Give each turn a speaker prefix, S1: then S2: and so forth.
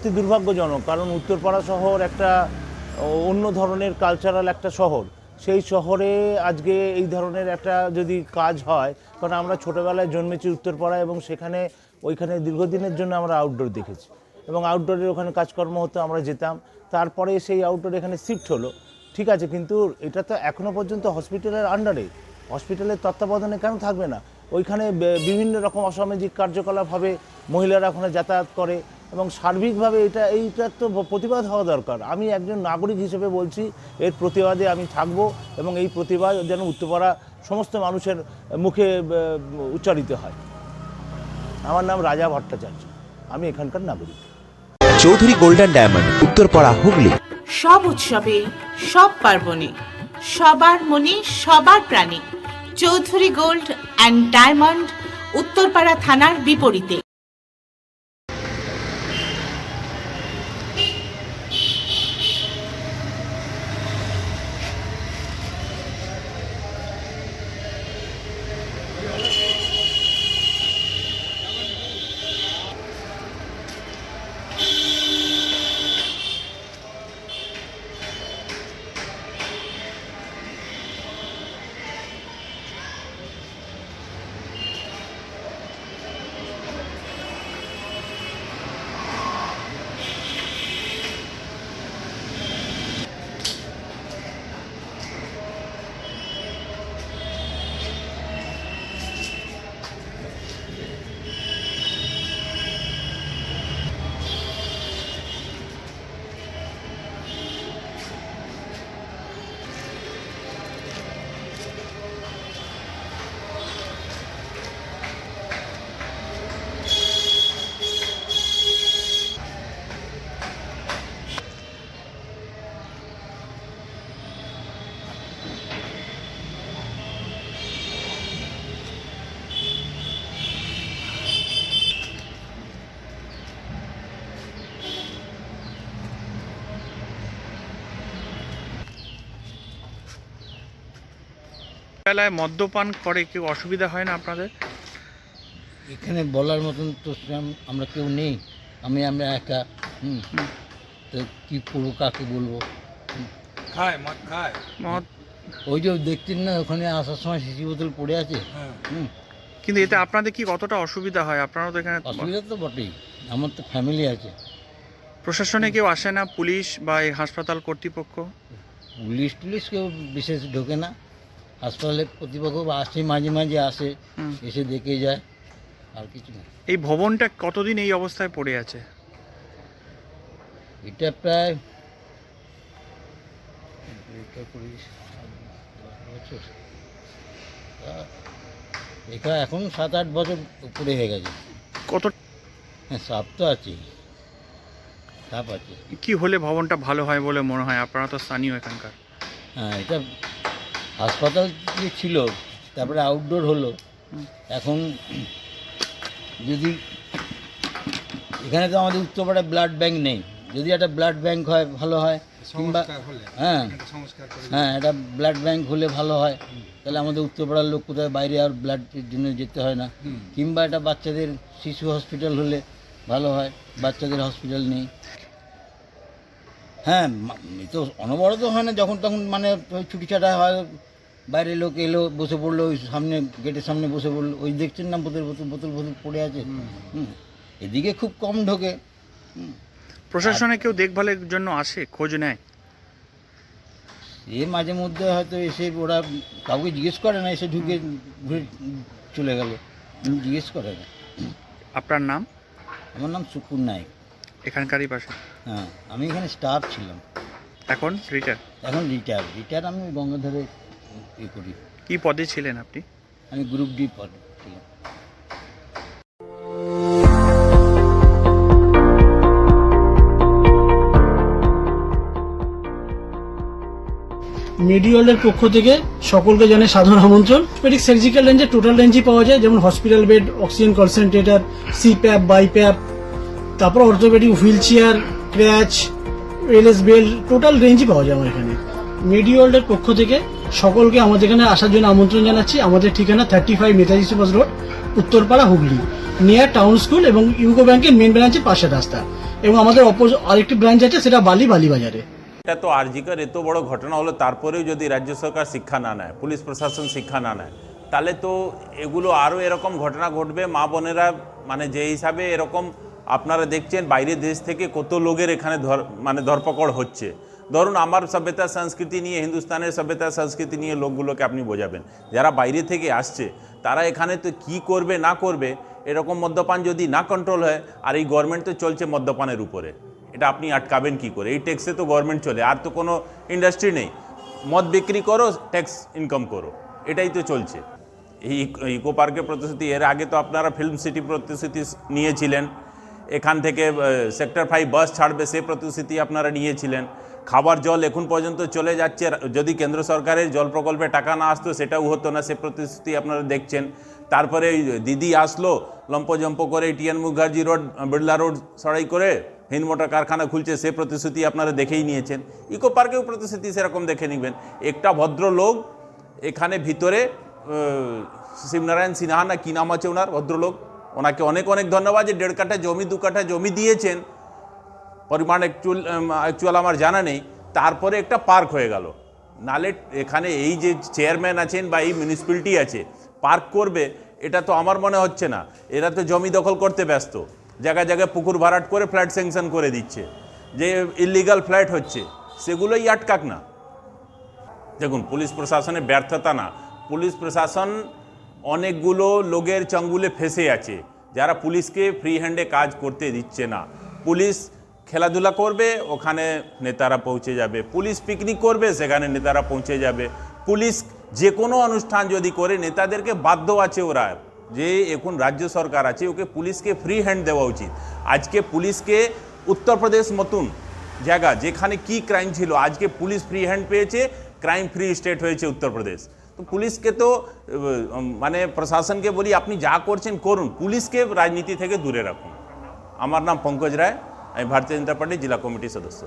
S1: সত্যি দুর্ভাগ্যজনক, কারণ উত্তরপাড়া শহর একটা অন্য ধরনের কালচারাল একটা শহর। সেই শহরে আজকে এই ধরনের একটা যদি কাজ হয়, কারণ আমরা ছোটোবেলায় জন্মেছি উত্তরপাড়া এবং সেখানে, ওইখানে দীর্ঘদিনের জন্য আমরা আউটডোর দেখেছি। এবং আউটডোরের ওখানে কাজকর্ম হতো, আমরা যেতাম। তারপরে সেই আউটডোর এখানে শিফট হলো। ঠিক আছে, কিন্তু এটা তো এখনও পর্যন্ত হসপিটালের আন্ডারে হসপিটালের তত্ত্বাবধানে কেন থাকবে না? ওইখানে বিভিন্ন রকম অসামাজিক কার্যকলাপ হবে, মহিলারা ওখানে যাতায়াত করে। এবং সার্বিকভাবে এটা এইটার তো প্রতিবাদ হওয়া দরকার। আমি একজন নাগরিক হিসেবে বলছি এর প্রতিবাদে আমি থাকব এবং এই প্রতিবাদ যেন উত্তরপাড়া সমস্ত মানুষের মুখে উচ্চারিত হয়। আমার নাম রাজা ভট্টাচার্য। আমি এখানকার নাগরিক।
S2: Chowdhury golden diamond Uttarpara Hooghly.
S3: সব উৎসবে সব পার্বণে সবার মনে সবার প্রাণে। Chowdhury gold and diamond Uttarpara থানার বিপরীতে।
S4: বেলায় মদ্যপান করে কেউ অসুবিধা হয় না আপনাদের?
S5: এখানে বলার মতন তো আমরা কেউ নেই। আমি আমরা একা। হুম। তো কী করব কাকে বলব?
S4: খায় মদ খায়। মদ?
S5: ওই যে দেখছেন না ওখানে আসার সময় শিশি বোতল পড়ে আছে? হুম।
S4: কিন্তু এতে আপনাদের কি কতটা অসুবিধা হয়? আপনারাও তো এখানে
S5: অসুবিধা তো বটেই। আমার তো ফ্যামিলি আছে।
S4: প্রশাসনে কেউ আসে না? পুলিশ বা এই হাসপাতাল কর্তৃপক্ষ?
S5: পুলিশ টুলিশ কেউ বিশেষ ঢোকে না। হাসপাতালে কর্তৃপক্ষ আসে মাঝে মাঝে আসে এসে দেখে যায় আর কিছু না।
S4: এই ভবনটা কতদিন এই অবস্থায় পড়ে আছে?
S5: এটা প্রায় এটা এখন সাত আট বছর উপরে হয়ে গেছে।
S4: কত
S5: হ্যাঁ সাপ তো আছে সাপ আছে।
S4: কি হলে ভবনটা ভালো হয় বলে মনে হয়? আপনারা তো স্থানীয় এখানকার।
S5: হ্যাঁ এটা হাসপাতাল যে ছিল তারপরে আউটডোর হলো। এখন যদি এখানে তো আমাদের উত্তরপাড়ায় ব্লাড ব্যাংক নেই। যদি একটা ব্লাড ব্যাংক হয় ভালো হয়। কিংবা হ্যাঁ। হ্যাঁ একটা ব্লাড ব্যাংক হলে ভালো হয়। তাহলে আমাদের উত্তরপাড়ার লোক কোথায় বাইরে আর ব্লাডের জন্য যেতে হয় না। কিংবা একটা বাচ্চাদের শিশু হসপিটাল হলে ভালো হয়। বাচ্চাদের হসপিটাল নেই। হ্যাঁ এ তো অনবরত হয় না যখন তখন মানে ছুটি ছাটা হয় বাইরের লোক এলো বসে পড়ল ওই সামনে গেটের সামনে বসে পড়ল। ওই দেখছেন না বোতল বোতল বোতল বোতল পড়ে আছে? এদিকে খুব কম ঢোকে।
S4: প্রশাসনে কেউ দেখভালের জন্য আসে? খোঁজ নেয়?
S5: এ মাঝে মধ্যে হয়তো এসে ওরা কাউকে জিজ্ঞেস করে না এসে ঢুকে ঘুরে চলে গেল। জিজ্ঞেস করে না।
S4: আপনার নাম?
S5: আমার নাম সুকুর নায়ক।
S4: এখানকারই পাশে?
S5: হ্যাঁ আমি এখানে স্টাফ ছিলাম।
S4: এখন রিটার্ন
S5: এখন রিটায়ার। রিটায়ার আমি গঙ্গাধরে করি।
S4: কি পদে ছিলেন আপনি?
S5: আমি গ্রুপ ডি পদ ছিলাম।
S6: মেডিওয়ালের পক্ষ থেকে সকলকে জানে সাধারণ আমন্ত্রণ। পেডিক সার্জিক্যাল রেঞ্জে টোটাল রেঞ্জই পাওয়া যায় যেমন hospital bed oxygen concentrator CPAP BiPAP তারপর orthopaedic wheel chair crutch LS belt total রেঞ্জই পাওয়া যায় আমার এখানে। মেডিওয়ার্ল্ডের পক্ষ থেকে সকলকে আমাদের এখানে আসার জন্য আমন্ত্রণ জানাচ্ছি। আমাদের ঠিকানা thirty five Netaji Subhash road, Uttarpara Hooghly near town school এবং ইউকো ব্যাংকের মেন ব্রাঞ্চের পাশের রাস্তা। এবং আমাদের অপোজ আরেকটি ব্রাঞ্চ আছে, সেটা বালি বালিবাজারে
S7: এটা তো আরজিকর এত বড় ঘটনা হলো, তারপরেও যদি রাজ্য সরকার শিক্ষা না নেয়, পুলিশ প্রশাসন শিক্ষা না নেয়, তাহলে তো এগুলো আরও এরকম ঘটনা ঘটবে। মা বোনেরা মানে যে হিসাবে এরকম আপনারা দেখছেন, বাইরের দেশ থেকে কত লোকের এখানে ধর মানে ধরপকড় হচ্ছে। ধরুন আমার সভ্যতা, সংস্কৃতি নিয়ে, হিন্দুস্তানের সভ্যতা, সংস্কৃতি নিয়ে লোকগুলোকে আপনি বোঝাবেন। যারা বাইরে থেকে আসছে, তারা এখানে তো কি করবে, না করবে, এরকম মদ্যপান যদি না কন্ট্রোল হয়, আর এই গভর্নমেন্ট তো চলছে মদ্যপানের উপরে, এটা আপনি আটকাবেন কি করে? এই ট্যাক্সে তো গভর্নমেন্ট চলে, আর তো কোনো ইন্ডাস্ট্রি নেই। মদ বিক্রি করো ট্যাক্স ইনকাম করো, এটাই তো চলছে। এই ইকো- পার্কের প্রতিশ্রুতি, এর আগে তো আপনারা ফিল্ম সিটি প্রতিশ্রুতি নিয়েছিলেন, এখান থেকে সেক্টর ফাইভ বাস ছাড়বে, সে প্রতিশ্রুতি আপনারা নিয়েছিলেন। খাবার জল এখন পর্যন্ত চলে যাচ্ছে। যদি কেন্দ্র সরকারের জল প্রকল্পে টাকা না আসতো, সেটাও হতো না, সে প্রতিশ্রুতি আপনারা দেখছেন। তারপরে দিদি আসলো, লম্পজম্প করে TN Mukherjee road, Birla road সরাই করে হিন্দ মোটর কারখানা খুলছে, সে প্রতিশ্রুতি আপনারা দেখেই নিয়েছেন। ইকো পার্কেও প্রতিশ্রুতি সেরকম দেখে নেবেন। একটা ভদ্রলোক এখানে ভিতরে শিবনারায়ণ সিনহা না কী নাম আছে ওনার? ভদ্রলোক। ওনাকে অনেক অনেক ধন্যবাদ যে দেড় কাঠা জমি, দু কাঠা জমি দিয়েছেন। পরিমাণ অ্যাকচুয়াল অ্যাকচুয়াল আমার জানা নেই। তারপরে একটা পার্ক হয়ে গেল। নালে এখানে এই যে চেয়ারম্যান আছেন বা এই মিউনিসিপ্যালিটি আছে, পার্ক করবে, এটা তো আমার মনে হচ্ছে না। এরা তো জমি দখল করতে ব্যস্ত। জায়গায় জায়গায় পুকুর ভাড়াট করে ফ্ল্যাট স্যাংশন করে দিচ্ছে। যে ইলিগাল ফ্ল্যাট হচ্ছে, সেগুলোই আটকাক না। দেখুন, পুলিশ প্রশাসনের ব্যর্থতা না। পুলিশ প্রশাসন অনেকগুলো লোকের চঙ্গুলে ফেসে আছে। যারা পুলিশকে ফ্রি হ্যান্ডে কাজ করতে দিচ্ছে না। পুলিশ খেলাধুলা করবে, ওখানে নেতারা পৌঁছে যাবে। পুলিশ পিকনিক করবে, সেখানে নেতারা পৌঁছে যাবে। পুলিশ যে কোনো অনুষ্ঠান যদি করে, নেতাদেরকে বাধ্য আছে ওরা। যে এখন রাজ্য সরকার আছে, ওকে পুলিশকে ফ্রি হ্যান্ড দেওয়া উচিত। আজকে পুলিশকে উত্তরপ্রদেশ মতন জায়গা, যেখানে কি ক্রাইম ছিল, আজকে পুলিশ ফ্রি হ্যান্ড পেয়েছে ক্রাইম ফ্রি স্টেট হয়েছে উত্তরপ্রদেশ তো পুলিশকে তো মানে প্রশাসনকে বলি, আপনি যা করছেন করুন। পুলিশকে রাজনীতি থেকে দূরে রাখুন। আমার নাম পঙ্কজ রায়। আমি ভারতীয় জনতা পার্টির জেলা কমিটির সদস্য